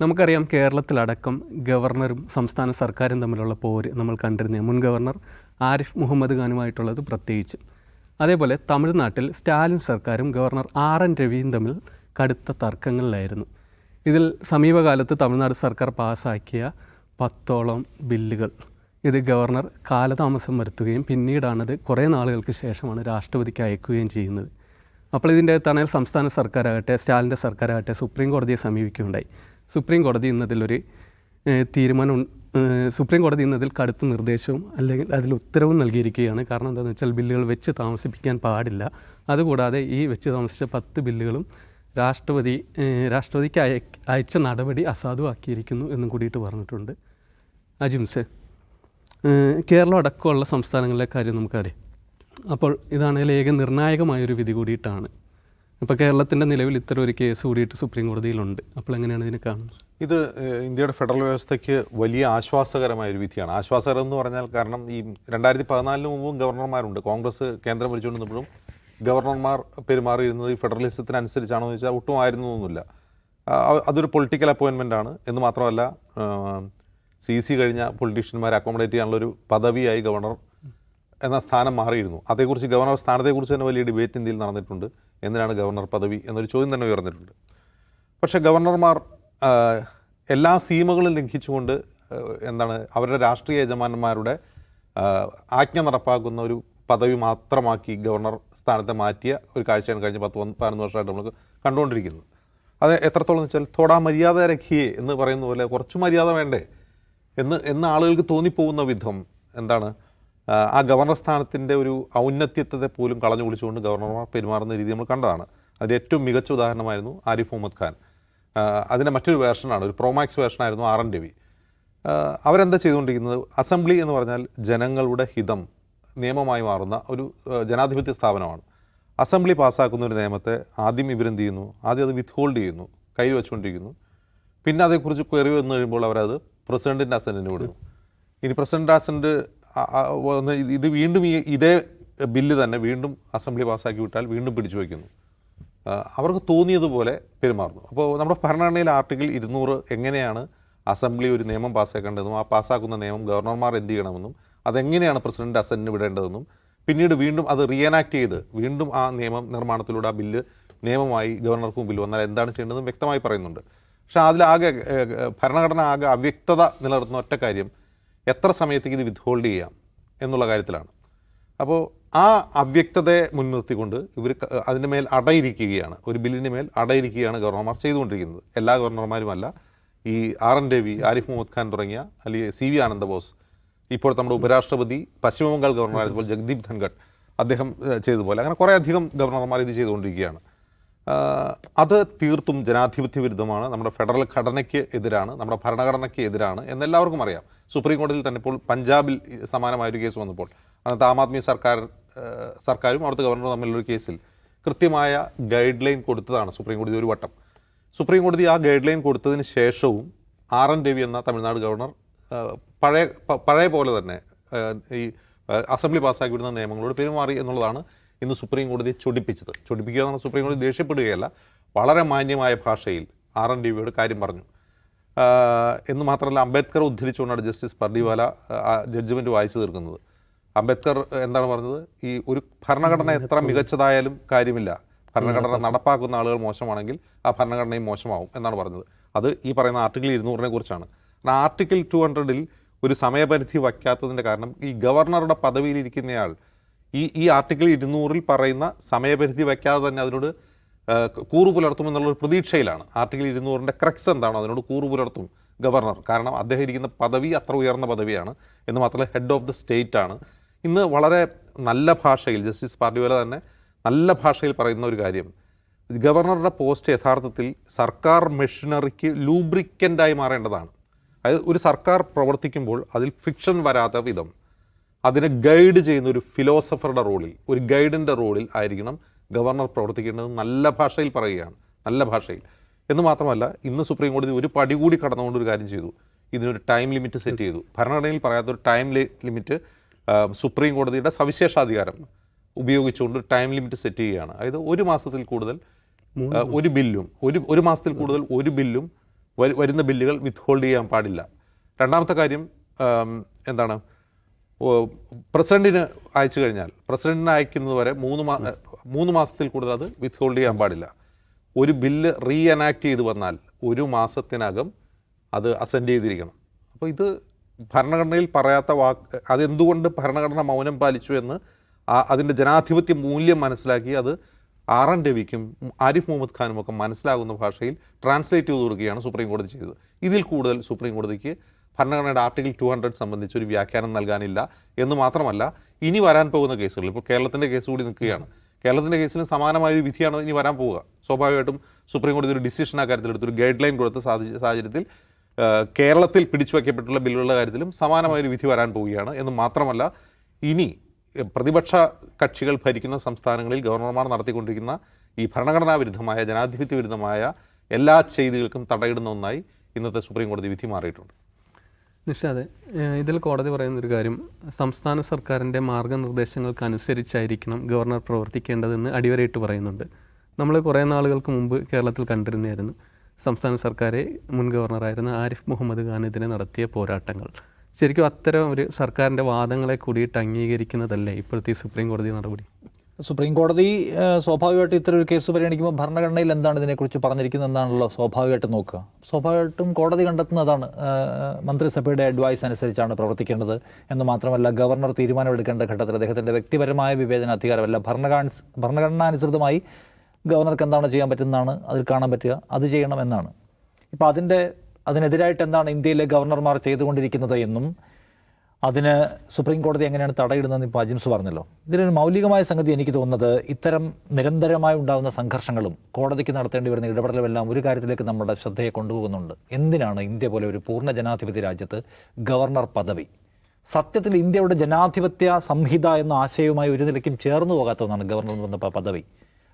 നമുക്കറിയാം കേരളത്തിലടക്കം ഗവർണറും സംസ്ഥാന സർക്കാരും തമ്മിലുള്ള പോര് നമ്മൾ കണ്ടിരുന്ന. മുൻ ഗവർണർ ആരിഫ് മുഹമ്മദ് ഖാനുമായിട്ടുള്ളത് പ്രത്യേകിച്ച്. അതേപോലെ തമിഴ്നാട്ടിൽ സ്റ്റാലിൻ സർക്കാരും ഗവർണർ ആർ എൻ രവിയും തമ്മിൽ കടുത്ത തർക്കങ്ങളിലായിരുന്നു. ഇതിൽ സമീപകാലത്ത് തമിഴ്നാട് സർക്കാർ പാസ്സാക്കിയ പത്തോളം ബില്ലുകൾ. ഇത് ഗവർണർ കാലതാമസം വരുത്തുകയും പിന്നീടാണത് കുറേ നാളുകൾക്ക് ശേഷമാണ് രാഷ്ട്രപതിക്ക് അയക്കുകയും ചെയ്യുന്നത്. അപ്പോൾ ഇതിന്റെ തണൽ സംസ്ഥാന സർക്കാരാകട്ടെ സ്റ്റാലിന്റെ സർക്കാരാകട്ടെ സുപ്രീം കോടതിയെ സമീപിക്കുകയുണ്ടായി. സുപ്രീം കോടതി ഇന്നതിലൊരു തീരുമാനം സുപ്രീം കോടതി ഇന്നതിൽ കടുത്ത നിർദ്ദേശവും അല്ലെങ്കിൽ അതിൽ ഉത്തരവും നൽകിയിരിക്കുകയാണ്. കാരണം എന്താണെന്ന് വെച്ചാൽ ബില്ലുകൾ വെച്ച് താമസിപ്പിക്കാൻ പാടില്ല. അതുകൂടാതെ ഈ വെച്ച് താമസിച്ച പത്ത് ബില്ലുകളും രാഷ്ട്രപതി രാഷ്ട്രപതിക്ക് അയ അയച്ച നടപടി അസാധുവാക്കിയിരിക്കുന്നു എന്നും കൂടിയിട്ട് പറഞ്ഞിട്ടുണ്ട്. അജിംസ് കേരളം അടക്കമുള്ള സംസ്ഥാനങ്ങളിലെ കാര്യം നമുക്കറിയാം. അപ്പോൾ ഇതാണെങ്കിൽ ഏക നിർണായകമായൊരു വിധി കൂടിയിട്ടാണ് ഇപ്പോൾ കേരളത്തിന്റെ നിലവിൽ ഇത്തരം ഒരു കേസ് കൂടിയിട്ട് സുപ്രീം കോടതിയിലുണ്ട്. അപ്പോൾ എങ്ങനെയാണ് ഇതിനെ കാണുന്നത്? ഇത് ഇന്ത്യയുടെ ഫെഡറൽ വ്യവസ്ഥയ്ക്ക് വലിയ ആശ്വാസകരമായ ഒരു വിധിയാണ്. ആശ്വാസകരം എന്ന് പറഞ്ഞാൽ കാരണം ഈ രണ്ടായിരത്തി പതിനാലിന് മുമ്പും ഗവർണർമാരുണ്ട്. കോൺഗ്രസ് കേന്ദ്രം ഭരിച്ചുകൊണ്ടിരുന്നപ്പോഴും ഗവർണർമാർ പെരുമാറിയിരുന്നത് ഈ ഫെഡറലിസത്തിനനുസരിച്ചാണോ എന്ന് ചോദിച്ചാൽ ഒട്ടും ആയിരുന്നൊന്നുമില്ല അതൊരു പൊളിറ്റിക്കൽ അപ്പോയിൻമെന്റ് ആണ്. എന്ന് മാത്രമല്ല സി സി കഴിഞ്ഞ പൊളിറ്റീഷ്യന്മാരെ അക്കോമഡേറ്റ് ചെയ്യാനുള്ളൊരു പദവിയായി ഗവർണർ എന്ന സ്ഥാനം മാറിയിരുന്നു. അതേക്കുറിച്ച് ഗവർണർ സ്ഥാനത്തെക്കുറിച്ച് തന്നെ വലിയ ഡിബേറ്റ് ഇന്ത്യയിൽ നടന്നിട്ടുണ്ട്. എന്തിനാണ് ഗവർണർ പദവി എന്നൊരു ചോദ്യം തന്നെ ഉയർന്നിട്ടുണ്ട്. പക്ഷേ ഗവർണർമാർ എല്ലാ സീമകളും ലംഘിച്ചുകൊണ്ട് എന്താണ് അവരുടെ രാഷ്ട്രീയ യജമാനന്മാരുടെ ആജ്ഞ നടപ്പാക്കുന്ന ഒരു പദവി മാത്രമാക്കി ഗവർണർ സ്ഥാനത്തെ മാറ്റിയ ഒരു കാഴ്ചയാണ് കഴിഞ്ഞ പത്ത് പതിനൊന്ന് വർഷമായിട്ട് നമുക്ക് കണ്ടുകൊണ്ടിരിക്കുന്നത്. അത് എത്രത്തോളം വെച്ചാൽ തോടാ മര്യാദ രഖിയെ എന്ന് പറയുന്ന പോലെ കുറച്ച് മര്യാദ വേണ്ടേ എന്ന് എന്ന് ആളുകൾക്ക് തോന്നിപ്പോകുന്ന വിധം എന്താണ് ആ, ഗവർണർ സ്ഥാനത്തിന്റെ ഒരു ഔന്നത്യത്തെ പോലും കളഞ്ഞു കുളിച്ചുകൊണ്ട് ഗവർണർമാർ പെരുമാറുന്ന രീതി നമ്മൾ കണ്ടതാണ്. അതിന്റെ ഏറ്റവും മികച്ച ഉദാഹരണമായിരുന്നു ആരിഫ് മുഹമ്മദ് ഖാൻ. അതിന്റെ മറ്റൊരു വേർഷനാണ് ഒരു പ്രോമാക്സ് വേർഷനായിരുന്നു ആർ എൻ രവി. അവരെന്താ ചെയ്തുകൊണ്ടിരിക്കുന്നത്? അസംബ്ലി എന്ന് പറഞ്ഞാൽ ജനങ്ങളുടെ ഹിതം നിയമമായി മാറുന്ന ഒരു ജനാധിപത്യ സ്ഥാപനമാണ്. അസംബ്ലി പാസ്സാക്കുന്ന ഒരു നിയമത്തെ ആദ്യം ഇവരെന്ത് ചെയ്യുന്നു? ആദ്യം അത് വിത്ത് ഹോൾഡ് ചെയ്യുന്നു കയ്യിൽ വെച്ചുകൊണ്ടിരിക്കുന്നു. പിന്നെ അതേക്കുറിച്ച് ക്വയറി വന്നു കഴിയുമ്പോൾ അവരത് പ്രസിഡന്റിന്റെ അസന്റിന് വിടുന്നു. ഇനി പ്രസിഡന്റ് അസന്റ് ഇത് വീണ്ടും ഈ ഇതേ ബില്ല് തന്നെ വീണ്ടും അസംബ്ലി പാസ്സാക്കി വിട്ടാൽ വീണ്ടും പിടിച്ചു വയ്ക്കുന്നു. അവർക്ക് തോന്നിയതുപോലെ പെരുമാറുന്നു. അപ്പോൾ നമ്മുടെ ഭരണഘടനയിൽ ആർട്ടിക്കിൾ ഇരുന്നൂറ് എങ്ങനെയാണ് അസംബ്ലി ഒരു നിയമം പാസ്സാക്കേണ്ടതെന്നും ആ പാസ്സാക്കുന്ന നിയമം ഗവർണർമാർ എന്ത് ചെയ്യണമെന്നും അതെങ്ങനെയാണ് പ്രസിഡന്റ് അസന്റിന് വിടേണ്ടതെന്നും പിന്നീട് വീണ്ടും അത് റീഎനാക്ട് ചെയ്ത് വീണ്ടും ആ നിയമം നിർമ്മാണത്തിലൂടെ ആ ബില്ല് നിയമമായി ഗവർണർക്ക് മുമ്പിൽ വന്നാൽ എന്താണ് ചെയ്യേണ്ടതെന്നും വ്യക്തമായി പറയുന്നുണ്ട്. പക്ഷേ അതിലാകെ ഭരണഘടന ആകെ അവ്യക്തത നിലനിർത്തുന്ന ഒറ്റ കാര്യം എത്ര സമയത്തേക്ക് ഇത് വിത്ത്ഹോൾഡ് ചെയ്യാം എന്നുള്ള കാര്യത്തിലാണ്. അപ്പോൾ ആ അവ്യക്തതയെ മുൻനിർത്തിക്കൊണ്ട് ഇവർ അതിന്റെ മേൽ അടയിരിക്കുകയാണ്. ഒരു ബില്ലിന് മേൽ അടയിരിക്കുകയാണ് ഗവർണർമാർ ചെയ്തുകൊണ്ടിരിക്കുന്നത്. എല്ലാ ഗവർണർമാരുമല്ല ഈ ആർ എൻ രവി ആരിഫ് മുഹമ്മദ് ഖാൻ തുടങ്ങിയ അല്ലെങ്കിൽ സി വി ആനന്ദബോസ് ഇപ്പോൾ നമ്മുടെ ഉപരാഷ്ട്രപതി പശ്ചിമ ബംഗാൾ ഗവർണറായതുപോലെ ജഗദീപ് ധൻഖഡ് അദ്ദേഹം ചെയ്തതുപോലെ. അങ്ങനെ കുറേ അധികം ഗവർണർമാർ ഇത് ചെയ്തുകൊണ്ടിരിക്കുകയാണ്. അത് തീർത്തും ജനാധിപത്യ വിരുദ്ധമാണ്. നമ്മുടെ ഫെഡറൽ ഘടനയ്ക്ക് എതിരാണ് നമ്മുടെ ഭരണഘടനയ്ക്ക് എതിരാണ് എന്നെല്ലാവർക്കും അറിയാം. സുപ്രീം കോടതിയിൽ തന്നെ ഇപ്പോൾ പഞ്ചാബിൽ സമാനമായൊരു കേസ് വന്നപ്പോൾ അന്നത്തെ ആം ആദ്മി സർക്കാർ സർക്കാരും അവിടുത്തെ ഗവർണറും തമ്മിലുള്ള കേസിൽ കൃത്യമായ ഗൈഡ് ലൈൻ കൊടുത്തതാണ് സുപ്രീം കോടതി ഒരു വട്ടം. സുപ്രീം കോടതി ആ ഗൈഡ് ലൈൻ കൊടുത്തതിന് ശേഷവും ആർ എൻ രവി എന്ന തമിഴ്നാട് ഗവർണർ പഴയ പഴയ പോലെ തന്നെ ഈ അസംബ്ലി പാസ്സാക്കി വിടുന്ന നിയമങ്ങളോട് പെരുമാറി എന്നുള്ളതാണ് ഇന്ന് സുപ്രീം കോടതിയെ ചൊടിപ്പിച്ചത്. ചൊടിപ്പിക്കുക എന്ന് സുപ്രീം കോടതി ദേഷ്യപ്പെടുകയല്ല വളരെ മാന്യമായ ഭാഷയിൽ ആർ എൻ ഡി വിയോട് കാര്യം പറഞ്ഞു. എന്ന് മാത്രമല്ല അംബേദ്കർ ഉദ്ധരിച്ചുകൊണ്ടാണ് ജസ്റ്റിസ് പർഡിവാല ആ ജഡ്ജ്മെന്റ് വായിച്ചു തീർക്കുന്നത്. അംബേദ്കർ എന്താണ് പറഞ്ഞത്? ഈ ഒരു ഭരണഘടന എത്ര മികച്ചതായാലും കാര്യമില്ല. ഭരണഘടന നടപ്പാക്കുന്ന ആളുകൾ മോശമാണെങ്കിൽ ആ ഭരണഘടനയും മോശമാവും എന്നാണ് പറഞ്ഞത്. അത് ഈ പറയുന്ന ആർട്ടിക്കിൾ ഇരുന്നൂറിനെ കുറിച്ചാണ്. ആർട്ടിക്കിൾ ടു ഹൺഡ്രഡിൽ ഒരു സമയപരിധി വയ്ക്കാത്തതിന്റെ കാരണം ഈ ഗവർണറുടെ പദവിയിലിരിക്കുന്നയാൾ ഈ ഈ ആർട്ടിക്കിൾ ഇരുന്നൂറിൽ പറയുന്ന സമയപരിധി വയ്ക്കാതെ തന്നെ അതിനോട് കൂറു പുലർത്തുമെന്നുള്ള ഒരു പ്രതീക്ഷയിലാണ്. ആർട്ടിക്കിൾ ഇരുന്നൂറിന്റെ ക്രക്സ് എന്താണോ? അതിനോട് കൂറു പുലർത്തും ഗവർണർ. കാരണം അദ്ദേഹം ഇരിക്കുന്ന പദവി അത്ര ഉയർന്ന പദവിയാണ്. എന്ന് മാത്രമല്ല ഹെഡ് ഓഫ് ദി സ്റ്റേറ്റ് ആണ്. ഇന്ന് വളരെ നല്ല ഭാഷയിൽ ജസ്റ്റിസ് പാർട്ടിവല തന്നെ നല്ല ഭാഷയിൽ പറയുന്ന ഒരു കാര്യം. ഗവർണറുടെ പോസ്റ്റ് യഥാർത്ഥത്തിൽ സർക്കാർ മെഷീനറിക്ക് ലൂബ്രിക്കന്റായി മാറേണ്ടതാണ്. അതായത് ഒരു സർക്കാർ പ്രവർത്തിക്കുമ്പോൾ അതിൽ ഫിക്ഷൻ വരാത്ത വിധം അതിനെ ഗൈഡ് ചെയ്യുന്ന ഒരു ഫിലോസഫറുടെ റോളിൽ ഒരു ഗൈഡിന്റെ റോളിൽ ആയിരിക്കണം ഗവർണർ പ്രവർത്തിക്കേണ്ടത് നല്ല ഭാഷയിൽ പറയുകയാണ് നല്ല ഭാഷയിൽ. എന്ന് മാത്രമല്ല ഇന്ന് സുപ്രീം കോടതി ഒരു പടി കൂടി കടന്നുകൊണ്ട് ഒരു കാര്യം ചെയ്തു. ഇതിനൊരു ടൈം ലിമിറ്റ് സെറ്റ് ചെയ്തു. ഭരണഘടനയിൽ പറയാത്ത ഒരു ടൈം ലിമിറ്റ് സുപ്രീം കോടതിയുടെ സവിശേഷാധികാരം ഉപയോഗിച്ചുകൊണ്ട് ടൈം ലിമിറ്റ് സെറ്റ് ചെയ്യുകയാണ്. അതായത് ഒരു മാസത്തിൽ കൂടുതൽ ഒരു ബില്ലും ഒരു ഒരു മാസത്തിൽ കൂടുതൽ ഒരു ബില്ലും വരുന്ന ബില്ലുകൾ വിത്ത് ഹോൾഡ് ചെയ്യാൻ പാടില്ല. രണ്ടാമത്തെ കാര്യം എന്താണ് പ്രസിഡന്റിന് അയച്ചു കഴിഞ്ഞാൽ പ്രസിഡന്റിന് അയക്കുന്നത് വരെ മൂന്ന് മാ മൂന്ന് മാസത്തിൽ കൂടുതൽ അത് വിത്ത് ഹോൾഡ് ചെയ്യാൻ പാടില്ല. ഒരു ബില്ല് റീ എനാക്ട് ചെയ്ത് വന്നാൽ ഒരു മാസത്തിനകം അത് അസെൻഡ് ചെയ്തിരിക്കണം. അപ്പോൾ ഇത് ഭരണഘടനയിൽ പറയാത്ത വാക്ക് അതെന്തുകൊണ്ട് ഭരണഘടന മൗനം പാലിച്ചു എന്ന് അതിന്റെ ജനാധിപത്യ മൂല്യം മനസ്സിലാക്കി അത് ആർ എൻ രവിക്കും ആരിഫ് മുഹമ്മദ് ഖാനും ഒക്കെ മനസ്സിലാകുന്ന ഭാഷയിൽ ട്രാൻസ്ലേറ്റ് ചെയ്ത് കൊടുക്കുകയാണ് സുപ്രീം കോടതി ചെയ്തത്. ഇതിൽ കൂടുതൽ സുപ്രീം കോടതിക്ക് ഭരണഘടനയുടെ ആർട്ടിക്കിൾ ടു ഹൺഡ്രഡ് സംബന്ധിച്ച് ഒരു വ്യാഖ്യാനം നൽകാനില്ല എന്ന് മാത്രമല്ല ഇനി വരാൻ പോകുന്ന കേസുകൾ. ഇപ്പോൾ കേരളത്തിന്റെ കേസ് കൂടി നിൽക്കുകയാണ്. കേരളത്തിന്റെ കേസിന് സമാനമായ ഒരു വിധിയാണ് ഇനി വരാൻ പോവുക. സ്വാഭാവികമായിട്ടും സുപ്രീം കോടതി ഒരു ഡിസിഷൻ ആ കാര്യത്തിൽ എടുത്തൊരു ഗൈഡ് ലൈൻ കൊടുത്ത സാഹചര്യത്തിൽ കേരളത്തിൽ പിടിച്ചു വയ്ക്കപ്പെട്ടുള്ള ബില്ലുകളുടെ കാര്യത്തിലും സമാനമായ ഒരു വിധി വരാൻ പോവുകയാണ് എന്ന് മാത്രമല്ല ഇനി പ്രതിപക്ഷ കക്ഷികൾ ഭരിക്കുന്ന സംസ്ഥാനങ്ങളിൽ ഗവർണർമാർ നടത്തിക്കൊണ്ടിരിക്കുന്ന ഈ ഭരണഘടനാ വിരുദ്ധമായ ജനാധിപത്യ വിരുദ്ധമായ എല്ലാ ചെയ്തികൾക്കും തടയിടുന്ന ഒന്നായി ഇന്നത്തെ സുപ്രീം കോടതി വിധി മാറിയിട്ടുണ്ട്. നിഷാദെ ഇതിൽ കോടതി പറയുന്ന ഒരു കാര്യം. സംസ്ഥാന സർക്കാരിന്റെ മാർഗനിർദ്ദേശങ്ങൾക്കനുസരിച്ചായിരിക്കണം ഗവർണർ പ്രവർത്തിക്കേണ്ടതെന്ന് അടിവരയിട്ട് പറയുന്നുണ്ട്. നമ്മൾ കുറേ നാളുകൾക്ക് മുമ്പ് കേരളത്തിൽ കണ്ടിരുന്നതായിരുന്നു. സംസ്ഥാന സർക്കാരെ മുൻ ഗവർണറായിരുന്ന ആരിഫ് മുഹമ്മദ് ഖാൻ ഇതിനെ നടത്തിയ പോരാട്ടങ്ങൾ. ശരിക്കും അത്തരം ഒരു സർക്കാരിന്റെ വാദങ്ങളെ കൂടിയിട്ട് അംഗീകരിക്കുന്നതല്ലേ ഇപ്പോഴത്തെ സുപ്രീം കോടതി നടപടി? സുപ്രീം കോടതി സ്വാഭാവികമായിട്ടും ഇത്തരം ഒരു കേസ് പരിഗണിക്കുമ്പോൾ ഭരണഘടനയിൽ എന്താണ് ഇതിനെക്കുറിച്ച് പറഞ്ഞിരിക്കുന്നത് എന്നാണല്ലോ സ്വാഭാവികമായിട്ടും നോക്കുക. സ്വാഭാവികമായിട്ടും കോടതി കണ്ടെത്തുന്നതാണ് മന്ത്രിസഭയുടെ അഡ്വൈസ് അനുസരിച്ചാണ് പ്രവർത്തിക്കേണ്ടത് എന്ന് മാത്രമല്ല ഗവർണർ തീരുമാനമെടുക്കേണ്ട ഘട്ടത്തിൽ അദ്ദേഹത്തിന്റെ വ്യക്തിപരമായ വിവേചന അധികാരമല്ല. ഭരണഘടന ഭരണഘടനാനുസൃതമായി ഗവർണർക്ക് എന്താണ് ചെയ്യാൻ പറ്റുന്നതാണ് അതിൽ കാണാൻ പറ്റുക. അത് ചെയ്യണമെന്നാണ് ഇപ്പോൾ അതിന്റെ അതിനെതിരായിട്ട് എന്താണ് ഇന്ത്യയിലെ ഗവർണർമാർ ചെയ്തുകൊണ്ടിരിക്കുന്നത് എന്നും അതിന് സുപ്രീം കോടതി എങ്ങനെയാണ് തടയിടുന്നതെന്ന് ഇപ്പോൾ അജിംസ് പറഞ്ഞല്ലോ. ഇതിലൊരു മൗലികമായ സംഗതി എനിക്ക് തോന്നുന്നത് ഇത്തരം നിരന്തരമായി ഉണ്ടാകുന്ന സംഘർഷങ്ങളും കോടതിക്ക് നടത്തേണ്ടി വരുന്ന ഇടപെടലുമെല്ലാം ഒരു കാര്യത്തിലേക്ക് നമ്മുടെ ശ്രദ്ധയെ കൊണ്ടുപോകുന്നുണ്ട്. എന്തിനാണ് ഇന്ത്യ പോലെ ഒരു പൂർണ ജനാധിപത്യ രാജ്യത്ത് ഗവർണർ പദവി? സത്യത്തിൽ ഇന്ത്യയുടെ ജനാധിപത്യ സംഹിത എന്ന ആശയവുമായി ഒരു നിലയ്ക്കും ചേർന്നു പോകാത്ത ഒന്നാണ് ഗവർണർ എന്ന് പറഞ്ഞ പദവി.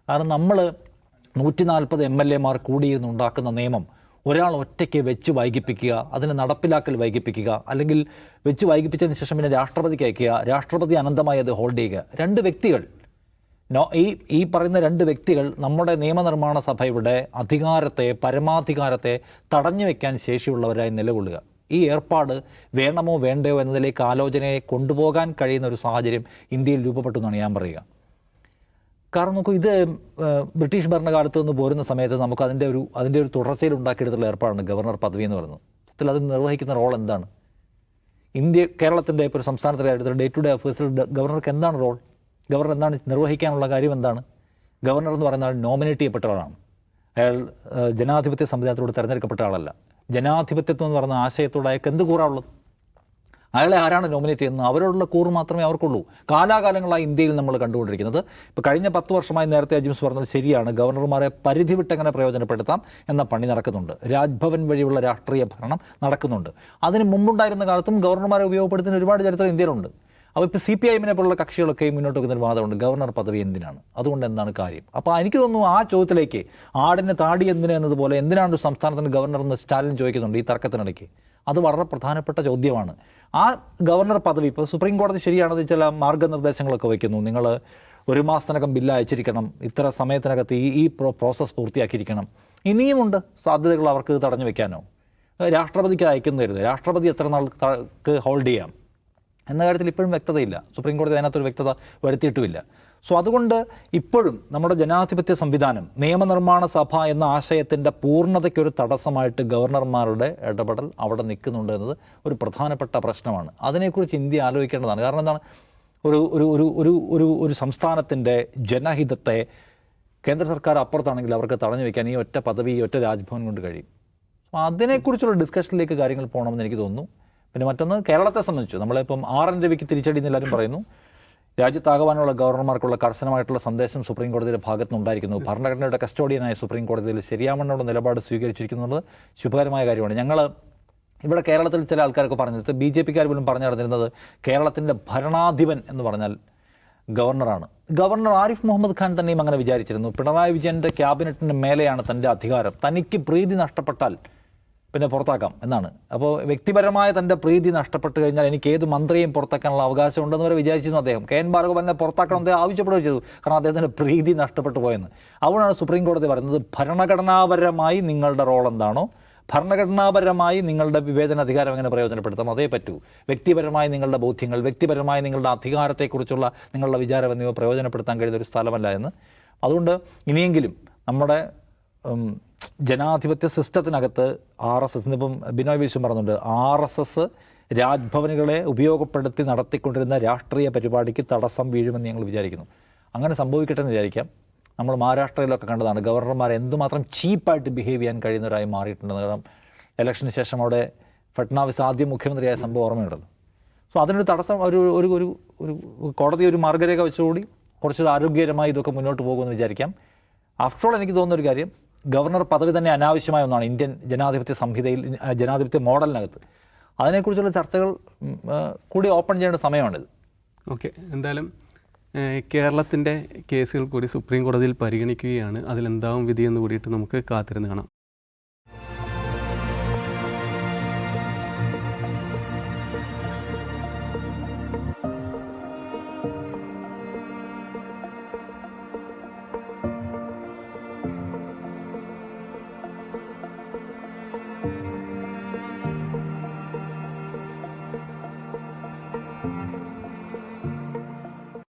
കാരണം നമ്മൾ നൂറ്റി നാൽപ്പത് എം എൽ എമാർ കൂടിയിരുന്ന് ഉണ്ടാക്കുന്ന നിയമം ഒരാൾ ഒറ്റയ്ക്ക് വെച്ച് വൈകിപ്പിക്കുക അതിനെ നടപ്പിലാക്കൽ വൈകിപ്പിക്കുക അല്ലെങ്കിൽ വെച്ച് വൈകിപ്പിച്ചതിന് ശേഷം പിന്നെ രാഷ്ട്രപതിക്ക് അയക്കുക രാഷ്ട്രപതി അനന്തമായി അത് ഹോൾഡ് ചെയ്യുക. രണ്ട് വ്യക്തികൾ നോ ഈ ഈ പറയുന്ന രണ്ട് വ്യക്തികൾ നമ്മുടെ നിയമനിർമ്മാണ സഭയുടെ അധികാരത്തെ പരമാധികാരത്തെ തടഞ്ഞു വെക്കാൻ ശേഷിയുള്ളവരായി നിലകൊള്ളുക. ഈ ഏർപ്പാട് വേണമോ വേണ്ടയോ എന്നതിലേക്ക് ആലോചനയെ കൊണ്ടുപോകാൻ കഴിയുന്ന ഒരു സാഹചര്യം ഇന്ത്യയിൽ രൂപപ്പെട്ടു എന്നാണ് ഞാൻ പറയുക. കാരണം നോക്കൂ ഇത് ബ്രിട്ടീഷ് ഭരണകാലത്ത് നിന്ന് പോരുന്ന സമയത്ത് നമുക്ക് അതിന്റെ ഒരു അതിന്റെ ഒരു തുടർച്ചയിൽ ഉണ്ടാക്കിയെടുത്തുള്ള ഏർപ്പാടാണ് ഗവർണർ പദവി എന്ന് പറയുന്നത്. സത്യത്തിൽ അത് നിർവഹിക്കുന്ന റോൾ എന്താണ്? ഇന്ത്യ കേരളത്തിന്റെ ഇപ്പോൾ ഒരു സംസ്ഥാനത്തിലെ ഡേ ടു ഡേ അഫേഴ്സിൽ ഗവർണർക്ക് എന്താണ് റോൾ ഗവർണർ എന്താണ് നിർവഹിക്കാനുള്ള കാര്യം എന്താണ്? ഗവർണർ എന്ന് പറയുന്ന ആൾ നോമിനേറ്റ് ചെയ്യപ്പെട്ട ആളാണ് അയാൾ ജനാധിപത്യ സംവിധാനത്തിലൂടെ തിരഞ്ഞെടുക്കപ്പെട്ട ആളല്ല. ജനാധിപത്യത്വം എന്ന് പറയുന്ന ആശയത്തോട് അയാൾക്ക് എന്ത് കൂറാണുള്ളത് അയാളെ ആരാണ് നോമിനേറ്റ് ചെയ്യുന്നത്? അവരോടുള്ള കൂറ് മാത്രമേ അവർക്കുള്ളൂ. കാലാകാലങ്ങളായി ഇന്ത്യയിൽ നമ്മൾ കണ്ടുകൊണ്ടിരിക്കുന്നത്. ഇപ്പോൾ കഴിഞ്ഞ പത്ത് വർഷമായി നേരത്തെ അജിംസ് പറഞ്ഞത് ശരിയാണ്. ഗവർണർമാരെ പരിധി വിട്ടെങ്ങനെ പ്രയോജനപ്പെടുത്താം എന്ന പണി നടക്കുന്നുണ്ട്. രാജ്ഭവൻ വഴിയുള്ള രാഷ്ട്രീയ ഭരണം നടക്കുന്നുണ്ട്. അതിന് മുമ്പുണ്ടായിരുന്ന കാലത്തും ഗവർണർമാരെ ഉപയോഗപ്പെടുത്തുന്ന ഒരുപാട് ചരിത്രം ഇന്ത്യയിലുണ്ട്. അപ്പോൾ ഇപ്പോൾ സി പി ഐ എമ്മിനെ പോലുള്ള കക്ഷികളൊക്കെ മുന്നോട്ട് വെക്കുന്ന ഒരു വാദമുണ്ട്. ഗവർണർ പദവി എന്തിനാണ്? അതുകൊണ്ട് എന്താണ് കാര്യം? അപ്പോൾ എനിക്ക് തോന്നുന്നു ആ ചോദ്യത്തിലേക്ക് ആടിന് താടി എന്തിന് എന്നതുപോലെ എന്തിനാണ് ഒരു സംസ്ഥാനത്തിന് ഗവർണർ എന്ന് സ്റ്റാലിൻ ചോദിക്കുന്നുണ്ട് ഈ തർക്കത്തിനിടയ്ക്ക്? അത് വളരെ പ്രധാനപ്പെട്ട ചോദ്യമാണ്. ആ ഗവർണർ പദവി ഇപ്പോൾ സുപ്രീം കോടതി ശരിയാണെന്ന് ചില മാർഗനിർദ്ദേശങ്ങളൊക്കെ വയ്ക്കുന്നു. നിങ്ങൾ ഒരു മാസത്തിനകം ബില്ല് അയച്ചിരിക്കണം. ഇത്ര സമയത്തിനകത്ത് ഈ ഈ പ്രോ പ്രോസസ്സ് പൂർത്തിയാക്കിയിരിക്കണം. ഇനിയുമുണ്ട് സാധ്യതകൾ അവർക്ക് തടഞ്ഞു വെക്കാനോ? രാഷ്ട്രപതിക്ക് അയക്കുന്നതരുത് രാഷ്ട്രപതി എത്ര നാൾക്ക് ഹോൾഡ് ചെയ്യാം? എന്ന കാര്യത്തിൽ ഇപ്പോഴും വ്യക്തതയില്ല. സുപ്രീം കോടതി അതിനകത്തൊരു വ്യക്തത വരുത്തിയിട്ടുമില്ല. സോ അതുകൊണ്ട് ഇപ്പോഴും നമ്മുടെ ജനാധിപത്യ സംവിധാനം നിയമനിർമ്മാണ സഭ എന്ന ആശയത്തിന്റെ പൂർണതയ്ക്കൊരു തടസ്സമായിട്ട് ഗവർണർമാരുടെ ഇടപെടൽ അവിടെ നിൽക്കുന്നുണ്ട് എന്നത് ഒരു പ്രധാനപ്പെട്ട പ്രശ്നമാണ്. അതിനെക്കുറിച്ച് ഇന്ത്യ ആലോചിക്കേണ്ടതാണ്. കാരണം എന്താണ്? ഒരു ഒരു ഒരു ഒരു ഒരു ഒരു സംസ്ഥാനത്തിന്റെ ജനഹിതത്തെ കേന്ദ്ര സർക്കാർ അപ്പുറത്താണെങ്കിൽ അവർക്ക് തടഞ്ഞു വെക്കാൻ ഈ ഒറ്റ പദവി ഈ ഒറ്റ രാജ്ഭവൻ കൊണ്ട് കഴിയും. അതിനെക്കുറിച്ചുള്ള ഡിസ്കഷനിലേക്ക് കാര്യങ്ങൾ പോകണമെന്ന് എനിക്ക് തോന്നുന്നു. പിന്നെ മറ്റൊന്ന് കേരളത്തെ സംബന്ധിച്ചു. നമ്മളിപ്പം ആർ എൻ രവിക്ക് തിരിച്ചടി എന്ന് എല്ലാവരും പറയുന്നു. രാജ്യത്താകാനുള്ള ഗവർണർമാർക്കുള്ള കർശനമായിട്ടുള്ള സന്ദേശം സുപ്രീം കോടതിയുടെ ഭാഗത്തു നിന്നുണ്ടായിരിക്കുന്നു ഭരണഘടനയുടെ കസ്റ്റോഡിയനായ സുപ്രീം കോടതിയിൽ ശരിയാവണ്ണമുള്ള നിലപാട് സ്വീകരിച്ചിരിക്കുന്നത് ശുഭകരമായ കാര്യമാണ്. ഞങ്ങൾ ഇവിടെ കേരളത്തിൽ ചില ആൾക്കാരൊക്കെ പറഞ്ഞത് ബി ജെ പിക്കാർ പോലും പറഞ്ഞു നടന്നിരുന്നത് കേരളത്തിന്റെ ഭരണാധിപൻ എന്ന് പറഞ്ഞാൽ ഗവർണറാണ്. ഗവർണർ ആരിഫ് മുഹമ്മദ് ഖാൻ തന്നെയും അങ്ങനെ വിചാരിച്ചിരുന്നു. പിണറായി വിജയന്റെ ക്യാബിനറ്റിന് മേലെയാണ് തന്റെ അധികാരം. തനിക്ക് പ്രീതി നഷ്ടപ്പെട്ടാൽ പിന്നെ പുറത്താക്കാം എന്നാണ്. അപ്പോൾ വ്യക്തിപരമായ തന്റെ പ്രീതി നഷ്ടപ്പെട്ട് കഴിഞ്ഞാൽ എനിക്ക് ഏത് മന്ത്രിയും പുറത്താക്കാനുള്ള അവകാശം ഉണ്ടെന്ന് വരെ വിചാരിച്ചിരുന്നു അദ്ദേഹം. കെ എൻ ഭാർഗവനെ പുറത്താക്കണം അദ്ദേഹം ആവശ്യപ്പെടുകയും ചെയ്തു. കാരണം അദ്ദേഹത്തിന്റെ പ്രീതി നഷ്ടപ്പെട്ടു പോയെന്ന്. അതുകൊണ്ടാണ് സുപ്രീം കോടതി പറയുന്നത് ഭരണഘടനാപരമായി നിങ്ങളുടെ റോൾ എന്താണോ ഭരണഘടനാപരമായി നിങ്ങളുടെ വിവേചന അധികാരം എങ്ങനെ പ്രയോജനപ്പെടുത്താം അതേ പറ്റൂ. വ്യക്തിപരമായി നിങ്ങളുടെ ബോധ്യങ്ങൾ വ്യക്തിപരമായി നിങ്ങളുടെ അധികാരത്തെക്കുറിച്ചുള്ള നിങ്ങളുടെ വിചാരം എന്നിവ പ്രയോജനപ്പെടുത്താൻ കഴിയുന്ന ഒരു സ്ഥലമല്ല എന്ന്. അതുകൊണ്ട് ഇനിയെങ്കിലും നമ്മുടെ ജനാധിപത്യ സിസ്റ്റത്തിനകത്ത് ആർ എസ് എസ് ഇന്നിപ്പം ബിനോയ് വിശ്വം പറഞ്ഞിട്ടുണ്ട്. ആർ എസ് എസ് രാജ്ഭവനുകളെ ഉപയോഗപ്പെടുത്തി നടത്തിക്കൊണ്ടിരുന്ന രാഷ്ട്രീയ പരിപാടിക്ക് തടസ്സം വീഴുമെന്ന് ഞങ്ങൾ വിചാരിക്കുന്നു. അങ്ങനെ സംഭവിക്കട്ടെ എന്ന് വിചാരിക്കാം. നമ്മൾ മഹാരാഷ്ട്രയിലൊക്കെ കണ്ടതാണ്. ഗവർണർമാർ എന്തുമാത്രം ചീപ്പായിട്ട് ബിഹേവ് ചെയ്യാൻ കഴിയുന്നവരായി മാറിയിട്ടുണ്ട് കാരണം ഇലക്ഷന് ശേഷം അവിടെ ഫട്നാവിസ് ആദ്യം മുഖ്യമന്ത്രിയായ സംഭവം ഓർമ്മയുണ്ടല്ലോ. സോ അതിനൊരു തടസ്സം ഒരു ഒരു ഒരു ഒരു കോടതി ഒരു മാർഗരേഖ വെച്ചുകൂടി കുറച്ചൊരു ആരോഗ്യകരമായി ഇതൊക്കെ മുന്നോട്ട് പോകുമെന്ന് വിചാരിക്കാം. ആഫ്റ്റർ ഓൾ എനിക്ക് തോന്നുന്ന ഒരു കാര്യം ഗവർണർ പദവി തന്നെ അനാവശ്യമായ ഒന്നാണ് ഇന്ത്യൻ ജനാധിപത്യ സംഹിതയിൽ ജനാധിപത്യ മോഡലിനകത്ത്. അതിനെക്കുറിച്ചുള്ള ചർച്ചകൾ കൂടി ഓപ്പൺ ചെയ്യേണ്ട സമയമാണിത്. ഓക്കെ എന്തായാലും കേരളത്തിന്റെ കേസുകൾ കൂടി സുപ്രീം കോടതിയിൽ പരിഗണിക്കുകയാണ്. അതിലെന്താവും വിധിയെന്ന് കൂടിയിട്ട് നമുക്ക് കാത്തിരുന്ന് കാണാം.